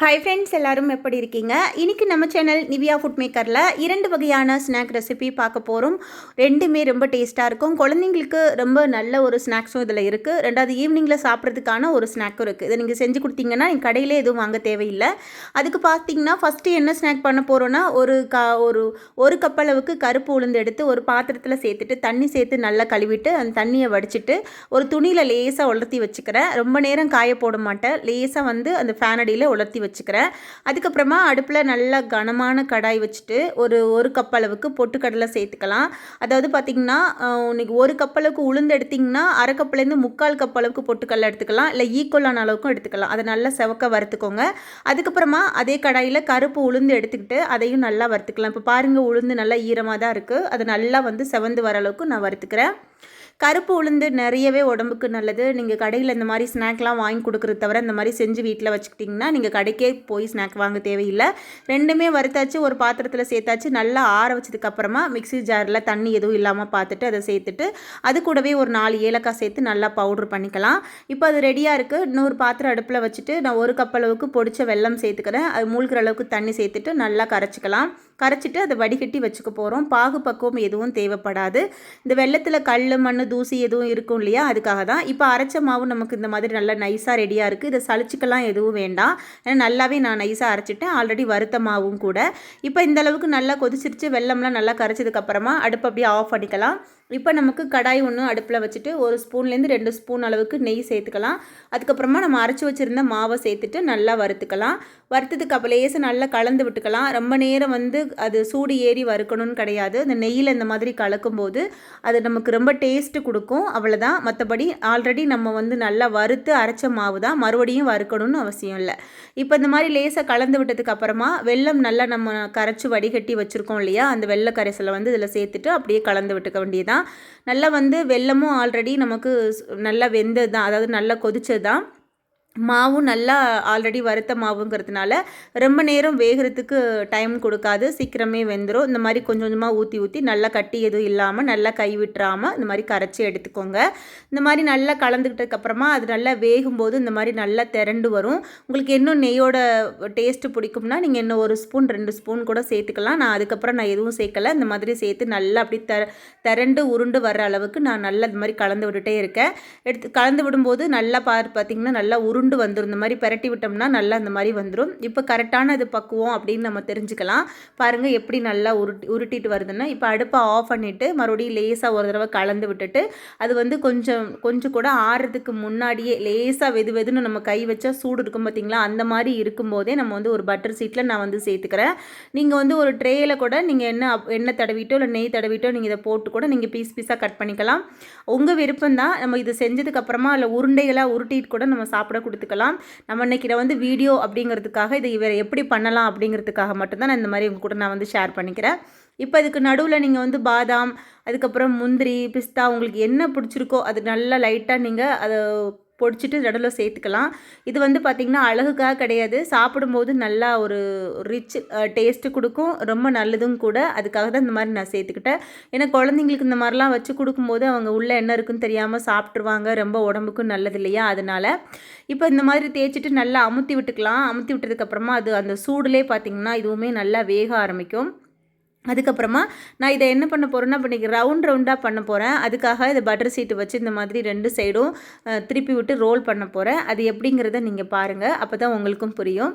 Hi friends எல்லாரும் எப்படி இருக்கீங்க? இன்றைக்கி நம்ம சேனல் நிவியா ஃபுட் மேக்கரில் இரண்டு வகையான ஸ்நாக் ரெசிபி பார்க்க போகிறோம் ரெண்டுமே ரொம்ப டேஸ்ட்டாக இருக்கும். குழந்தைங்களுக்கு ரொம்ப நல்ல ஒரு ஸ்நாக்ஸும் இதில் இருக்குது ரெண்டாவது ஈவினிங்கில் சாப்பிட்றதுக்கான ஒரு ஸ்நாக்கும் இருக்குது இதை நீங்கள் செஞ்சு கொடுத்தீங்கன்னா நீங்கள் கடையிலே எதுவும் வாங்க தேவையில்லை. அதுக்கு பார்த்தீங்கன்னா ஃபஸ்ட்டு என்ன ஸ்நாக் பண்ண போகிறோன்னா ஒரு கா ஒரு ஒரு கப் அளவுக்கு கருப்பு உளுந்து எடுத்து ஒரு பாத்திரத்தில் சேர்த்துட்டு தண்ணி சேர்த்து நல்லா கழுவிட்டு அந்த தண்ணியை வடிச்சிட்டு ஒரு துணியில் லேசாக உலர்த்தி வச்சுக்கிறேன். ரொம்ப நேரம் காய போட மாட்டேன். லேசாக வந்து அந்த ஃபேன் அடியில் உலர்த்தி வச்சுக்கிறேன். அதுக்கப்புறமா அடுப்பில் நல்லா கனமான கடாய் வச்சுட்டு ஒரு ஒரு கப் அளவுக்கு பொட்டுக்கடலை சேர்த்துக்கலாம். அதாவது பார்த்திங்கன்னா இன்னைக்கு ஒரு கப் அளவுக்கு உளுந்து எடுத்திங்கன்னா அரை கப்லேருந்து முக்கால் கப் அளவுக்கு பொட்டுக்கடலை எடுத்துக்கலாம். இல்லை ஈக்குவலான அளவுக்கும் எடுத்துக்கலாம். அதை நல்லா செவக்க வறுத்துக்கோங்க. அதுக்கப்புறமா அதே கடாயில் கருப்பு உளுந்து எடுத்துக்கிட்டு அதையும் நல்லா வறுத்துக்கலாம். இப்போ பாருங்கள் உளுந்து நல்லா ஈரமாக தான் இருக்குது அது நல்லா வந்து செவந்து வர அளவுக்கு நான் வறுத்துக்கிறேன். கருப்பு உளுந்து நிறையவே உடம்புக்கு நல்லது. நீங்கள் கடையில் இந்த மாதிரி ஸ்நாக்லாம் வாங்கி கொடுக்குறது தவிர இந்த மாதிரி செஞ்சு வீட்டில் வச்சுக்கிட்டிங்கன்னா நீங்கள் கடைக்கே போய் ஸ்நாக் வாங்க தேவையில்லை. ரெண்டுமே வறுத்தாச்சு ஒரு பாத்திரத்தில் சேர்த்தாச்சு. நல்லா ஆற வச்சதுக்கப்புறமா மிக்ஸி ஜாரில் தண்ணி எதுவும் இல்லாமல் பார்த்துட்டு அதை சேர்த்துட்டு அது கூடவே ஒரு நாலு ஏலக்காய் சேர்த்து நல்லா பவுட்ரு பண்ணிக்கலாம். இப்போ அது ரெடியாக இருக்குது இன்னொரு பாத்திரம் அடுப்பில் வச்சுட்டு நான் ஒரு கப் அளவுக்கு பொடிச்ச வெல்லம் சேர்த்துக்கிறேன். அது மூழ்கிற அளவுக்கு தண்ணி சேர்த்துட்டு நல்லா கரைச்சிக்கலாம். கரைச்சிட்டு அதை வடிகட்டி வச்சுக்க போகிறோம் பாகு பக்குவம் எதுவும் தேவைப்படாது. இந்த வெள்ளத்தில் கல் மண் தூசி எதுவும் இருக்கும் இல்லையா? அதுக்காக தான். இப்போ அரைச்ச மாவு நமக்கு இந்த மாதிரி நல்லா நைஸாக ரெடியாக இருக்குது இதை சளிச்சிக்கலாம் எதுவும் வேண்டாம். ஏன்னா நல்லாவே நான் நைஸாக அரைச்சிட்டேன். ஆல்ரெடி வறுத்த மாவும் கூட. இப்போ இந்த அளவுக்கு நல்லா கொதிச்சிருச்சு. வெள்ளம்லாம் நல்லா கரைச்சதுக்கப்புறமா அடுப்பு அப்படியே ஆஃப் பண்ணிக்கலாம். இப்போ நமக்கு கடாய் ஒன்று அடுப்பில் வச்சுட்டு ஒரு ஸ்பூன்லேருந்து ரெண்டு ஸ்பூன் அளவுக்கு நெய் சேர்த்துக்கலாம். அதுக்கப்புறமா நம்ம அரைச்சி வச்சுருந்த மாவை சேர்த்துட்டு நல்லா வறுத்துக்கலாம். வறுத்ததுக்கு அப்போ நல்லா கலந்து விட்டுக்கலாம். ரொம்ப நேரம் வந்து அது சூடு ஏறி வறுக்கணும்னு கிடையாது. அந்த நெய்யில் இந்த மாதிரி கலக்கும்போது அது நமக்கு ரொம்ப டேஸ்ட்டு கொடுக்கும். அவ்வளோதான் மற்றபடி ஆல்ரெடி நம்ம வந்து நல்லா வறுத்து அரைச்ச மாவு தான் மறுபடியும் வறுக்கணும்னு அவசியம் இல்லை. இப்போ இந்த மாதிரி லேசாக கலந்து விட்டதுக்கு அப்புறமா வெள்ளம் நல்லா நம்ம கரைச்சி வடிகட்டி வச்சுருக்கோம் இல்லையா? அந்த வெள்ளை கரைசலை வந்து இதில் சேர்த்துட்டு அப்படியே கலந்து விட்டுக்க வேண்டியதான் நல்லா வந்து வெள்ளமும் ஆல்ரெடி நமக்கு நல்லா வெந்தது தான் அதாவது நல்லா கொதிச்சது தான் மாவும் நல்லா ஆல்ரெடி வறுத்த மாவுங்கிறதுனால ரொம்ப நேரம் வேகிறதுக்கு டைம் கொடுக்காது. சீக்கிரமே வெந்துடும் இந்த மாதிரி கொஞ்சம் கொஞ்சமாக ஊற்றி ஊற்றி நல்லா கட்டி எதுவும் இல்லாமல் நல்லா கை விட்டுறாமல் இந்த மாதிரி கரைச்சி எடுத்துக்கோங்க. இந்த மாதிரி நல்லா கலந்துக்கிட்டதுக்கப்புறமா அது நல்லா வேகும்போது இந்த மாதிரி நல்லா திரண்டு வரும். உங்களுக்கு இன்னும் நெய்யோட டேஸ்ட்டு பிடிக்கும்னா நீங்கள் இன்னும் ஒரு ஸ்பூன் ரெண்டு ஸ்பூன் கூட சேர்த்துக்கலாம். நான் அதுக்கப்புறம் நான் எதுவும் சேர்க்கலை. இந்த மாதிரி சேர்த்து நல்லா அப்படி த திரண்டு உருண்டு வர அளவுக்கு நான் நல்லா இந்த மாதிரி கலந்து விட்டுட்டே இருக்கேன். எடுத்து கலந்து விடும்போது நல்லா பார் பார்த்திங்கன்னா நல்லா உரு உருண்டு வந்துடும் இந்த மாதிரி பரட்டி விட்டோம்னா நல்லா அந்த மாதிரி வந்துடும் இப்போ கரெக்டான இது பக்குவோம் அப்படின்னு நம்ம தெரிஞ்சுக்கலாம். பாருங்கள் எப்படி நல்லா உருட்டி உருட்டிட்டு வருதுன்னா இப்போ அடுப்பை ஆஃப் பண்ணிவிட்டு மறுபடியும் லேசாக ஒரு தடவை கலந்து விட்டுட்டு அது வந்து கொஞ்சம் கொஞ்சம் கூட ஆறுறதுக்கு முன்னாடியே லேசாக வெது வெதுன்னு நம்ம கை வச்சா சூடு இருக்கும் பார்த்தீங்களா அந்த மாதிரி இருக்கும்போதே நம்ம வந்து ஒரு பட்டர் சீட்டில் நான் வந்து சேர்த்துக்கிறேன். நீங்கள் வந்து ஒரு ட்ரேயில் கூட நீங்கள் என்ன எண்ணெய் தடவிட்டோ இல்லை நெய் தடவிட்டோ நீங்கள் இதை போட்டு கூட நீங்கள் பீஸ் பீஸாக கட் பண்ணிக்கலாம். உங்கள் விருப்பம் தான் நம்ம இது செஞ்சதுக்கப்புறமா இல்லை உருண்டைகளாக உருட்டிட்டு கூட நம்ம சாப்பிடக்கூடாது. கொடுத்துக்கலாம். நம்ம இன்றைக்கி இதை வந்து வீடியோ அப்படிங்கிறதுக்காக இதை வேறு எப்படி பண்ணலாம் அப்படிங்கிறதுக்காக மட்டும்தான் நான் இந்த மாதிரி உங்கள் கூட நான் வந்து ஷேர் பண்ணிக்கிறேன். இப்போ இதுக்கு நடுவில் நீங்கள் வந்து பாதாம் அதுக்கப்புறம் முந்திரி பிஸ்தா உங்களுக்கு என்ன பிடிச்சிருக்கோ அது நல்லா லைட்டாக நீங்கள் அதை பொடிச்சிட்டு நடுவில் சேர்த்துக்கலாம். இது வந்து பார்த்திங்கன்னா அழகுக்காக கிடையாது. சாப்பிடும்போது நல்லா ஒரு ரிச் டேஸ்ட்டு கொடுக்கும். ரொம்ப நல்லதும் கூட. அதுக்காக தான் இந்த மாதிரி நான் சேர்த்துக்கிட்டேன். ஏன்னா குழந்தைங்களுக்கு இந்த மாதிரிலாம் வச்சு கொடுக்கும்போது அவங்க உள்ளே என்ன இருக்குன்னு தெரியாமல் சாப்பிட்ருவாங்க ரொம்ப உடம்புக்கும் நல்லது இல்லையா? அதனால் இப்போ இந்த மாதிரி தேய்ச்சிட்டு நல்லா அமுத்தி விட்டுக்கலாம். அமுத்தி விட்டதுக்கப்புறமா அது அந்த சூடுலேயே பார்த்திங்கன்னா இதுவுமே நல்லா வேக ஆரம்பிக்கும். அதுக்கப்புறமா நான் இதை என்ன பண்ண போகிறேன்னா இப்போ இன்றைக்கி ரவுண்ட் ரவுண்டாக பண்ண போகிறேன் அதுக்காக இதை பட்டர் சீட்டு வச்சு இந்த மாதிரி ரெண்டு சைடும் திருப்பி விட்டு ரோல் பண்ண போகிறேன் அது எப்படிங்கிறத நீங்கள் பாருங்கள் அப்போ தான் உங்களுக்கும் புரியும்.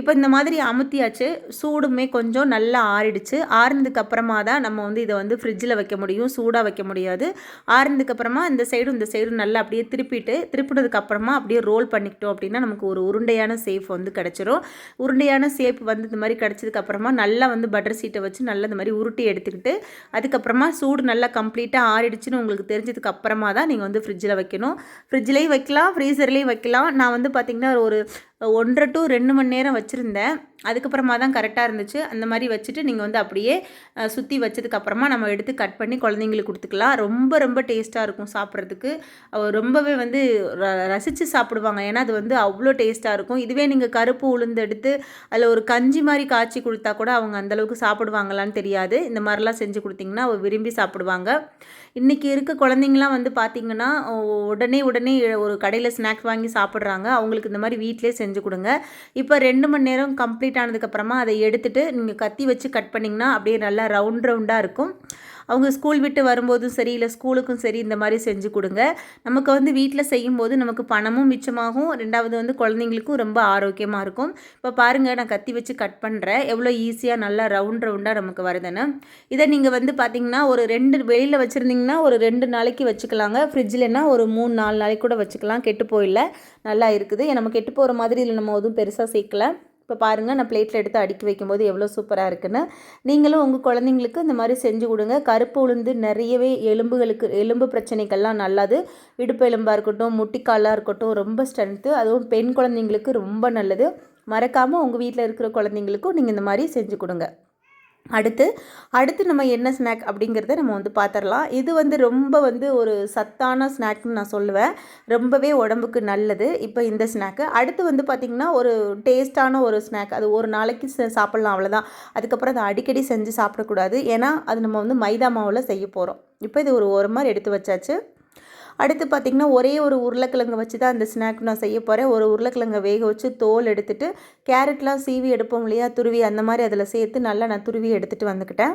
இப்போ இந்த மாதிரி அமுத்தியாச்சு. சூடுமே கொஞ்சம் நல்லா ஆறிடுச்சு. ஆறுனதுக்கப்புறமா தான் நம்ம வந்து இதை வந்து ஃப்ரிட்ஜில் வைக்க முடியும். சூடாக வைக்க முடியாது. ஆறுனதுக்கப்புறமா இந்த சைடும் இந்த சைடும் நல்லா அப்படியே திருப்பிட்டு திருப்பினதுக்கப்புறமா அப்படியே ரோல் பண்ணிக்கிட்டோம் அப்படின்னா நமக்கு ஒரு உருண்டையான சேஃப் வந்து கிடச்சிரும். உருண்டையான சேஃப் வந்து இந்த மாதிரி கிடச்சதுக்கப்புறமா நல்லா வந்து பட்டர் சீட்டை வச்சு நல்லா நல்லா இந்த மாதிரி உருட்டி எடுத்துக்கிட்டு அதுக்கப்புறமா சூடு நல்லா கம்ப்ளீட்டாக ஆறிடுச்சுன்னு உங்களுக்கு தெரிஞ்சதுக்கு அப்புறமா தான் நீங்கள் வந்து ஃப்ரிட்ஜில் வைக்கணும். ஃப்ரிட்ஜ்லேயும் வைக்கலாம் ஃப்ரீசர்லேயும் வைக்கலாம். நான் வந்து பார்த்திங்கன்னா ஒரு ஒன்றரை டு ரெண்டு மணி நேரம் வச்சுருந்தேன். அதுக்கப்புறமா தான் கரெக்டாக இருந்துச்சு. அந்த மாதிரி வச்சுட்டு நீங்கள் வந்து அப்படியே சுற்றி வச்சதுக்கப்புறமா நம்ம எடுத்து கட் பண்ணி குழந்தைங்களுக்கு கொடுத்துக்கலாம். ரொம்ப ரொம்ப டேஸ்ட்டாக இருக்கும் சாப்பிட்றதுக்கு. ரொம்பவே வந்து ரசித்து சாப்பிடுவாங்க. ஏன்னா அது வந்து அவ்வளோ டேஸ்ட்டாக இருக்கும். இதுவே நீங்கள் கருப்பு உளுந்து எடுத்து அதில் ஒரு கஞ்சி மாதிரி காய்ச்சி கொடுத்தா கூட அவங்க அந்தளவுக்கு சாப்பிடுவாங்களான்னு தெரியாது. இந்த மாதிரிலாம் செஞ்சு கொடுத்திங்கன்னா விரும்பி சாப்பிடுவாங்க. இன்றைக்கி இருக்க குழந்தைங்களாம் வந்து பார்த்திங்கன்னா உடனே உடனே ஒரு கடையில் ஸ்நாக்ஸ் வாங்கி சாப்பிட்றாங்க. அவங்களுக்கு இந்த மாதிரி வீட்டிலே செஞ்சு செஞ்சு கொடுங்க. இப்போ ரெண்டு மணி நேரம் கம்ப்ளீட் ஆனதுக்கப்புறமா அதை எடுத்துகிட்டு நீங்கள் கத்தி வச்சு கட் பண்ணிங்கன்னா அப்படியே நல்லா ரவுண்ட் ரவுண்டாக இருக்கும். அவங்க ஸ்கூல் விட்டு வரும்போதும் சரி இல்லை ஸ்கூலுக்கும் சரி இந்த மாதிரி செஞ்சு கொடுங்க. நமக்கு வந்து வீட்டில் செய்யும்போது நமக்கு பணமும் மிச்சமாகும். ரெண்டாவது வந்து குழந்தைங்களுக்கும் ரொம்ப ஆரோக்கியமாக இருக்கும். இப்போ பாருங்கள் நான் கத்தி வச்சு கட் பண்ணுறேன் எவ்வளோ ஈஸியாக நல்லா ரவுண்ட் ரவுண்டாக நமக்கு வருதுன்னு. இதை நீங்கள் வந்து பார்த்திங்கன்னா ஒரு ரெண்டு வெளியில் வச்சுருந்தீங்கன்னா ஒரு ரெண்டு நாளைக்கு வச்சுக்கலாங்க. ஃப்ரிட்ஜில்னா ஒரு மூணு நாலு நாளைக்கு கூட வச்சுக்கலாம். கெட்டு போயிடல நல்லா இருக்குது. நம்ம கெட்டு போகிற மாதிரி இதில் நம்ம எதுவும் பெருசாக சேர்க்கல. இப்போ பாருங்கள் நான் பிளேட்டில் எடுத்து அடுக்கி வைக்கும்போது எவ்வளோ சூப்பராக இருக்குன்னு. நீங்களும் உங்கள் குழந்தைங்களுக்கு இந்த மாதிரி செஞ்சு கொடுங்க. கருப்பு உளுந்து நிறையவே எலும்புகளுக்கு எலும்பு பிரச்சனைகள்லாம் நல்லது. இடுப்பு எலும்பாக இருக்கட்டும் முட்டிக்காலாக இருக்கட்டும் ரொம்ப ஸ்ட்ரென்த்து அதுவும் பெண் குழந்தைங்களுக்கு ரொம்ப நல்லது. மறக்காமல் உங்கள் வீட்டில் இருக்கிற குழந்தைங்களுக்கும் நீங்கள் இந்த மாதிரி செஞ்சு கொடுங்க. அடுத்து அடுத்து நம்ம என்ன ஸ்நாக் அப்படிங்கிறத நம்ம வந்து பார்த்துடலாம் இது வந்து ரொம்ப வந்து ஒரு சத்தான ஸ்நாக்னு நான் சொல்லுவேன். ரொம்பவே உடம்புக்கு நல்லது இப்போ இந்த ஸ்நாக்கு அடுத்து வந்து பார்த்திங்கன்னா ஒரு டேஸ்ட்டான ஒரு ஸ்நாக் அது ஒரு நாளைக்கு சாப்பிட்லாம் அவ்வளோதான் அதுக்கப்புறம் அதை அடிக்கடி செஞ்சு சாப்பிடக்கூடாது. ஏன்னா அது நம்ம வந்து மைதா மாவில் செய்ய போகிறோம் இப்போ இது ஒரு ஒரு மாதிரி எடுத்து வச்சாச்சு. அடுத்து பார்த்திங்கன்னா ஒரே ஒரு உருளைக்கிழங்கு வச்சு தான் அந்த ஸ்நாக் நான் செய்ய போகிறேன் ஒரு உருளைக்கிழங்கை வேக வச்சு தோல் எடுத்துகிட்டு கேரட்லாம் சீவி எடுப்போம் இல்லையா துருவி அந்த மாதிரி அதில் சேர்த்து நல்லா நான் துருவி எடுத்துகிட்டு வந்துக்கிட்டேன்.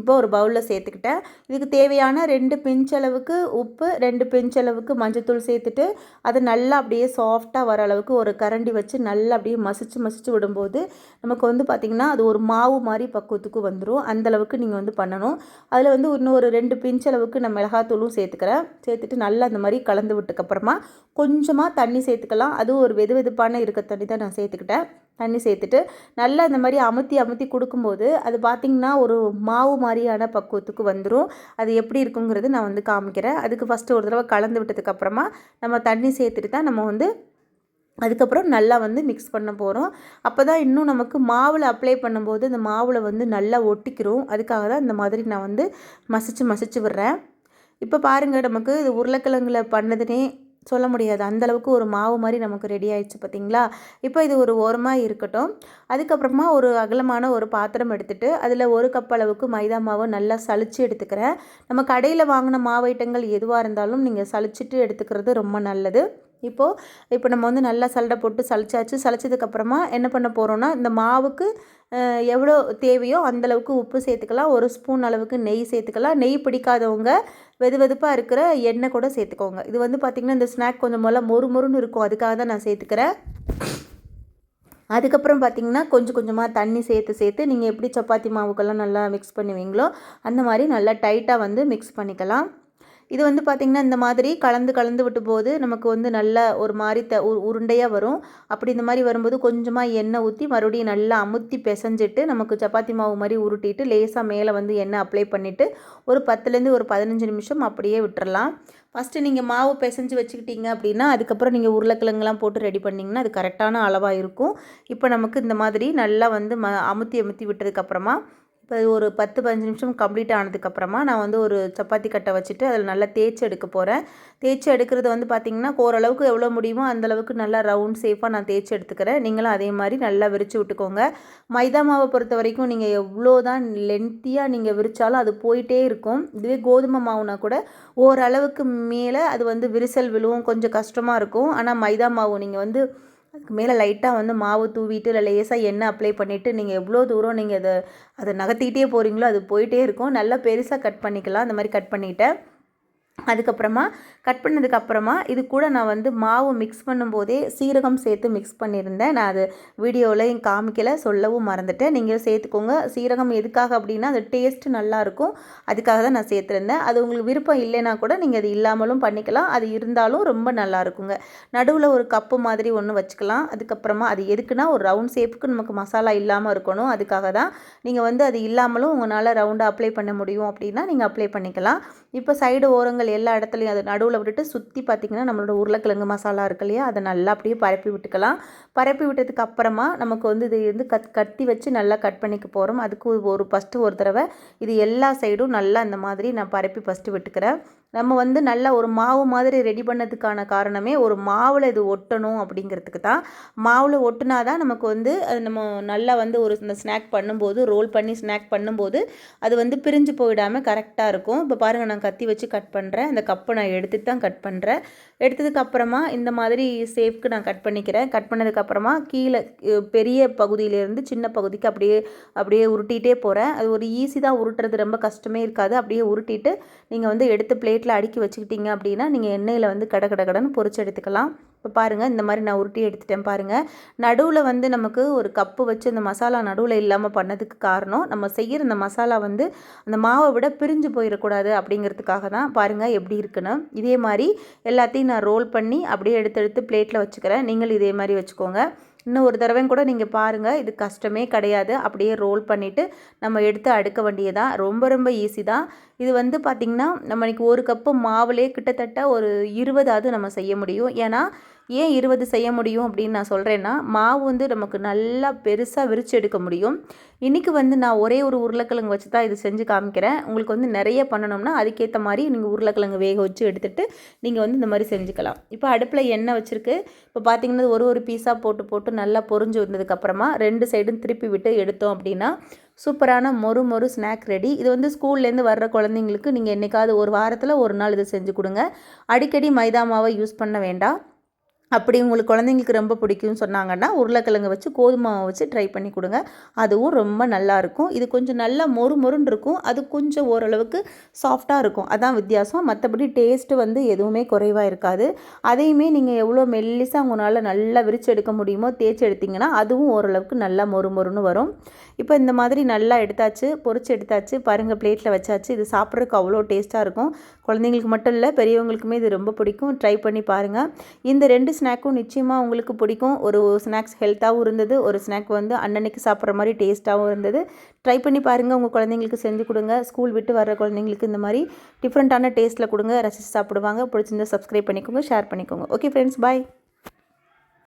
இப்போ ஒரு பவுலில் சேர்த்துக்கிட்டேன். இதுக்கு தேவையான ரெண்டு பிஞ்சளவுக்கு உப்பு ரெண்டு பிஞ்சளவுக்கு மஞ்சத்தூள் சேர்த்துட்டு அதை நல்லா அப்படியே சாஃப்டாக வர அளவுக்கு ஒரு கரண்டி வச்சு நல்லா அப்படியே மசிச்சு மசிச்சு விடும்போது நமக்கு வந்து பார்த்திங்கன்னா அது ஒரு மாவு மாதிரி பக்குவத்துக்கு வந்துடும் அந்தளவுக்கு நீங்கள் வந்து பண்ணணும். அதில் வந்து இன்னும் ஒரு ரெண்டு பிஞ்சளவுக்கு நான் மிளகாத்தூளும் சேர்த்துக்கிறேன். சேர்த்துட்டு நல்லா நல்லா அந்த மாதிரி கலந்து விட்டுக்கப்புறமா கொஞ்சமாக தண்ணி சேர்த்துக்கலாம். அதுவும் ஒரு வெது வெதுப்பான இருக்க தண்ணி தான் நான் சேர்த்துக்கிட்டேன். தண்ணி சேர்த்துட்டு நல்லா இந்த மாதிரி அமுத்தி அமுத்தி கொடுக்கும்போது அது பார்த்திங்கன்னா ஒரு மாவு மாதிரியான பக்குவத்துக்கு வந்துடும் அது எப்படி இருக்குங்கிறது நான் வந்து காமிக்கிறேன். அதுக்கு ஃபஸ்ட்டு ஒரு தடவை கலந்து விட்டதுக்கப்புறமா நம்ம தண்ணி சேர்த்துட்டு தான் நம்ம வந்து அதுக்கப்புறம் நல்லா வந்து மிக்ஸ் பண்ண போகிறோம் அப்போ தான் இன்னும் நமக்கு மாவில் அப்ளை பண்ணும்போது இந்த மாவில் வந்து நல்லா ஒட்டிக்கிறோம் அதுக்காக தான் இந்த மாதிரி நான் வந்து மசிச்சு மசிச்சு விடுறேன். இப்போ பாருங்கள் நமக்கு இது உருளைக்கிழங்குல பண்ணதுனே சொல்ல முடியாது. அந்தளவுக்கு ஒரு மாவு மாதிரி நமக்கு ரெடி ஆயிடுச்சு பார்த்தீங்களா? இப்போ இது ஒரு ஓரமாக இருக்கட்டும். அதுக்கப்புறமா ஒரு அகலமான ஒரு பாத்திரம் எடுத்துகிட்டு அதில் ஒரு கப் அளவுக்கு மைதா மாவு நல்லா சளிச்சு எடுத்துக்கிறேன். நம்ம கடையில் வாங்கின மாவு ஐட்டங்கள் எதுவாக இருந்தாலும் நீங்கள் சளிச்சிட்டு எடுத்துக்கிறது ரொம்ப நல்லது. இப்போது இப்போ நம்ம வந்து நல்லா சல்லடை போட்டு சளிச்சாச்சு. சளிச்சதுக்கப்புறமா என்ன பண்ண போகிறோன்னா இந்த மாவுக்கு எவ்வளோ தேவையோ அந்தளவுக்கு உப்பு சேர்த்துக்கலாம். ஒரு ஸ்பூன் அளவுக்கு நெய் சேர்த்துக்கலாம். நெய் பிடிக்காதவங்க வெது வெதுப்பாக இருக்கிற எண்ணெய் கூட சேர்த்துக்கோங்க. இது வந்து பார்த்திங்கன்னா இந்த ஸ்நாக் கொஞ்சம் போல் மொறு மொறுன்னு இருக்கும். அதுக்காக தான் நான் சேர்த்துக்கிறேன். அதுக்கப்புறம் பார்த்திங்கன்னா கொஞ்சம் கொஞ்சமாக தண்ணி சேர்த்து சேர்த்து நீங்கள் எப்படி சப்பாத்தி மாவுக்கெல்லாம் நல்லா மிக்ஸ் பண்ணுவீங்களோ அந்த மாதிரி நல்லா டைட்டாக வந்து மிக்ஸ் பண்ணிக்கலாம். இது வந்து பார்த்திங்கன்னா இந்த மாதிரி கலந்து கலந்து விட்டு போது நமக்கு வந்து நல்ல ஒரு மாதிரி த உருண்டையாக வரும். அப்படி இந்த மாதிரி வரும்போது கொஞ்சமாக எண்ணெய் ஊற்றி மறுபடியும் நல்லா அமுத்தி பிசைஞ்சிட்டு நமக்கு சப்பாத்தி மாவு மாதிரி உருட்டிட்டு லேசாக மேலே வந்து எண்ணெய் அப்ளை பண்ணிவிட்டு ஒரு பத்துலேருந்து ஒரு பதினஞ்சு நிமிஷம் அப்படியே விட்டுறலாம். ஃபஸ்ட்டு நீங்கள் மாவு பிசைஞ்சு வச்சுக்கிட்டீங்க அப்படின்னா அதுக்கப்புறம் நீங்கள் உருளைக்கிழங்குலாம் போட்டு ரெடி பண்ணிங்கன்னா அது கரெக்டான அளவாக இருக்கும். இப்போ நமக்கு இந்த மாதிரி நல்லா வந்து ம அமுத்தி அமுத்தி விட்டதுக்கப்புறமா இப்போ ஒரு பத்து பதினஞ்சு நிமிஷம் கம்ப்ளீட் ஆனதுக்கப்புறமா நான் வந்து ஒரு சப்பாத்தி கட்டை வச்சுட்டு அதில் நல்லா தேய்ச்சி எடுக்க போகிறேன் தேய்ச்சி எடுக்கிறது வந்து பார்த்திங்கன்னா ஓரளவுக்கு எவ்வளோ முடியுமோ அந்தளவுக்கு நல்லா ரவுண்ட் சேஃபாக நான் தேய்ச்சி எடுத்துக்கிறேன். நீங்களும் அதே மாதிரி நல்லா விரித்து விட்டுக்கோங்க. மைதா மாவை பொறுத்த வரைக்கும் நீங்கள் எவ்வளோ தான் லென்த்தியாக நீங்கள் விரித்தாலும் அது போயிட்டே இருக்கும். இதுவே கோதுமை மாவுனா கூட ஓரளவுக்கு மேலே அது வந்து விரிசல் விழுவும் கொஞ்சம் கஷ்டமாக இருக்கும். ஆனால் மைதா மாவு நீங்கள் வந்து அதுக்கு மேலே லைட்டாக வந்து மாவு தூவிட்டு இல்லை லேசாக எண்ணெய் அப்ளை பண்ணிவிட்டு நீங்கள் எவ்வளோ தூரம் நீங்கள் அதை அதை நகர்த்திக்கிட்டே போகிறீங்களோ அது போயிட்டே இருக்கும். நல்லா பெருசாக கட் பண்ணிக்கலாம். அந்த மாதிரி கட் பண்ணிவிட்டேன் அதுக்கப்புறமா கட் பண்ணதுக்கப்புறமா இது கூட நான் வந்து மாவு மிக்ஸ் பண்ணும்போதே சீரகம் சேர்த்து மிக்ஸ் பண்ணியிருந்தேன். நான் அது வீடியோவில் காமிக்கலை சொல்லவும் மறந்துட்டேன். நீங்கள் சேர்த்துக்கோங்க. சீரகம் எதுக்காக அப்படின்னா அது டேஸ்ட் நல்லாயிருக்கும் அதுக்காக தான் நான் சேர்த்துருந்தேன். அது உங்களுக்கு விருப்பம் இல்லைன்னா கூட நீங்கள் அது இல்லாமலும் பண்ணிக்கலாம். அது இருந்தாலும் ரொம்ப நல்லா இருக்குங்க. நடுவில் ஒரு கப்பு மாதிரி ஒன்று வச்சுக்கலாம். அதுக்கப்புறமா அது எதுக்குன்னா ஒரு ரவுண்ட் ஷேப்புக்கு நமக்கு மசாலா இல்லாமல் இருக்கணும். அதுக்காக தான் நீங்கள் வந்து அது இல்லாமலும் உங்களால் ரவுண்டாக அப்ளை பண்ண முடியும் அப்படின்னா நீங்கள் அப்ளை பண்ணிக்கலாம். இப்போ சைடு ஓரங்கள் எல்லா இடத்துலையும் அதை நடுவில் விட்டுட்டு சுற்றி பார்த்திங்கன்னா நம்மளோட உருளைக்கிழங்கு மசாலா இருக்கு இல்லையா? அதை நல்லா அப்படியே பரப்பி விட்டுக்கலாம். பரப்பி விட்டதுக்கு அப்புறமா நமக்கு வந்து இது வந்து கத் கத்தி வச்சு நல்லா கட் பண்ணிக்க போகிறோம் அதுக்கு ஒரு ஃபஸ்ட்டு ஒரு தடவை இது எல்லா சைடும் நல்லா இந்த மாதிரி நான் பரப்பி ஃபஸ்ட்டு விட்டுக்கிறேன். நம்ம வந்து நல்லா ஒரு மாவு மாதிரி ரெடி பண்ணதுக்கான காரணமே ஒரு மாவில் இது ஒட்டணும் அப்படிங்கிறதுக்கு தான். மாவில் ஒட்டுனா தான் நமக்கு வந்து அது நம்ம நல்லா வந்து ஒரு இந்த ஸ்நாக் பண்ணும்போது ரோல் பண்ணி ஸ்நாக் பண்ணும்போது அது வந்து பிரிஞ்சு போயிடாமல் கரெக்டாக இருக்கும். இப்போ பாருங்கள் நான் கத்தி வச்சு கட் பண்ணுறேன் அந்த கப்பை நான் எடுத்து தான் கட் பண்ணுறேன் எடுத்ததுக்கப்புறமா இந்த மாதிரி சேஃப்க்கு நான் கட் பண்ணிக்கிறேன். கட் பண்ணதுக்கப்புறமா கீழே பெரிய பகுதியிலேருந்து சின்ன பகுதிக்கு அப்படியே அப்படியே உருட்டிகிட்டே போகிறேன் அது ஒரு ஈஸி தான். உருட்டுறது ரொம்ப கஷ்டமே இருக்காது. அப்படியே உருட்டிட்டு நீங்கள் வந்து எடுத்து பிளேட்டில் அடுக்கி வச்சுக்கிட்டீங்க அப்படின்னா நீங்கள் எண்ணெயில் வந்து கட கட கடன்னு பொரிச்சு எடுத்துக்கலாம். இப்போ பாருங்கள் இந்த மாதிரி நான் உருட்டி எடுத்துட்டேன் பாருங்கள் நடுவில் வந்து நமக்கு ஒரு கப்பு வச்சு இந்த மசாலா நடுவில் இல்லாமல் பண்ணதுக்கு காரணம் நம்ம செய்கிற இந்த மசாலா வந்து அந்த மாவை விட பிரிஞ்சு போயிடக்கூடாது அப்படிங்கிறதுக்காக தான் பாருங்கள் எப்படி இருக்குன்னு. இதே மாதிரி எல்லாத்தையும் நான் ரோல் பண்ணி அப்படியே எடுத்து எடுத்து பிளேட்டில் வச்சுக்கிறேன். நீங்கள் இதே மாதிரி வச்சுக்கோங்க. இன்னும் ஒரு தடவையும் கூட நீங்கள் பாருங்கள் இது கஷ்டமே கிடையாது. அப்படியே ரோல் பண்ணிவிட்டு நம்ம எடுத்து அடுக்க வேண்டியதான் ரொம்ப ரொம்ப ஈஸி தான். இது வந்து பார்த்திங்கன்னா நம்ம இன்னைக்கு ஒரு கப்பு மாவுலே கிட்டத்தட்ட ஒரு இருபதாவது நம்ம செய்ய முடியும். ஏன்னா ஏன் இருபது செய்ய முடியும் அப்படின்னு நான் சொல்கிறேன்னா மாவு வந்து நமக்கு நல்லா பெருசாக விரித்து எடுக்க முடியும். இன்றைக்கி வந்து நான் ஒரே ஒரு உருளைக்கிழங்கு வச்சு தான் இது செஞ்சு காமிக்கிறேன். உங்களுக்கு வந்து நிறைய பண்ணணும்னா அதுக்கேற்ற மாதிரி நீங்கள் உருளைக்கிழங்கு வேக வச்சு எடுத்துகிட்டு நீங்கள் வந்து இந்த மாதிரி செஞ்சுக்கலாம். இப்போ அடுப்பில் எண்ணெய் வச்சுருக்கு. இப்போ பார்த்தீங்கன்னா ஒரு ஒரு பீஸாக போட்டு போட்டு நல்லா பொறிஞ்சு வந்ததுக்கப்புறமா ரெண்டு சைடும் திருப்பி விட்டு எடுத்தோம் அப்படின்னா சூப்பரான மொறு மொறு ஸ்நாக் ரெடி இது வந்து ஸ்கூல்லேருந்து வர்ற குழந்தைங்களுக்கு நீங்கள் என்றைக்காவது ஒரு வாரத்தில் ஒரு நாள் இதை செஞ்சு கொடுங்க. அடிக்கடி மைதா மாவை யூஸ் பண்ண வேண்டாம். அப்படி உங்களுக்கு குழந்தைங்களுக்கு ரொம்ப பிடிக்கும்னு சொன்னாங்கன்னா உருளைக்கிழங்கு வச்சு கோதுமை வச்சு ட்ரை பண்ணி கொடுங்க. அதுவும் ரொம்ப நல்லா இருக்கும். இது கொஞ்சம் நல்லா மொறு மொறுன்னு இருக்கும். அது கொஞ்சம் ஓரளவுக்கு சாஃப்டாக இருக்கும். அதான் வித்தியாசம். மற்றபடி டேஸ்ட்டு வந்து எதுவுமே குறைவாக இருக்காது. அதையுமே நீங்கள் எவ்வளோ மெல்லிசாக உங்களால் நல்லா விரிச்சு எடுக்க முடியுமோ தேய்ச்சி எடுத்திங்கன்னா அதுவும் ஓரளவுக்கு நல்லா மொறு மொறுன்னு வரும். இப்போ இந்த மாதிரி நல்லா எடுத்தாச்சு பொறிச்சு எடுத்தாச்சு பாருங்கள் பிளேட்டில் வச்சாச்சு. இது சாப்பிட்றதுக்கு அவ்வளோ டேஸ்ட்டாக இருக்கும். குழந்தைங்களுக்கு மட்டும் இல்லை பெரியவங்களுக்குமே இது ரொம்ப பிடிக்கும். ட்ரை பண்ணி பாருங்கள் இந்த ரெண்டு ஸ்நாக்கும் நிச்சயமாக உங்களுக்கு பிடிக்கும். ஒரு ஸ்நாக்ஸ் ஹெல்த்தாகவும் இருந்தது ஒரு ஸ்நாக் வந்து அன்னன்னைக்கு சாப்பிட்ற மாதிரி டேஸ்ட்டாகவும் இருந்தது. ட்ரை பண்ணி பாருங்கள் உங்கள் குழந்தைங்களுக்கு செஞ்சு கொடுங்க. ஸ்கூல் விட்டு வர்ற குழந்தைங்களுக்கு இந்த மாதிரி டிஃப்ரெண்ட்டான டேஸ்ட்டில் கொடுங்க. ரசித்து சாப்பிடுவாங்க. பிடிச்சிருந்தா சப்ஸ்கிரைப் பண்ணிக்கோங்க ஷேர் பண்ணிக்கோங்க. Okay friends bye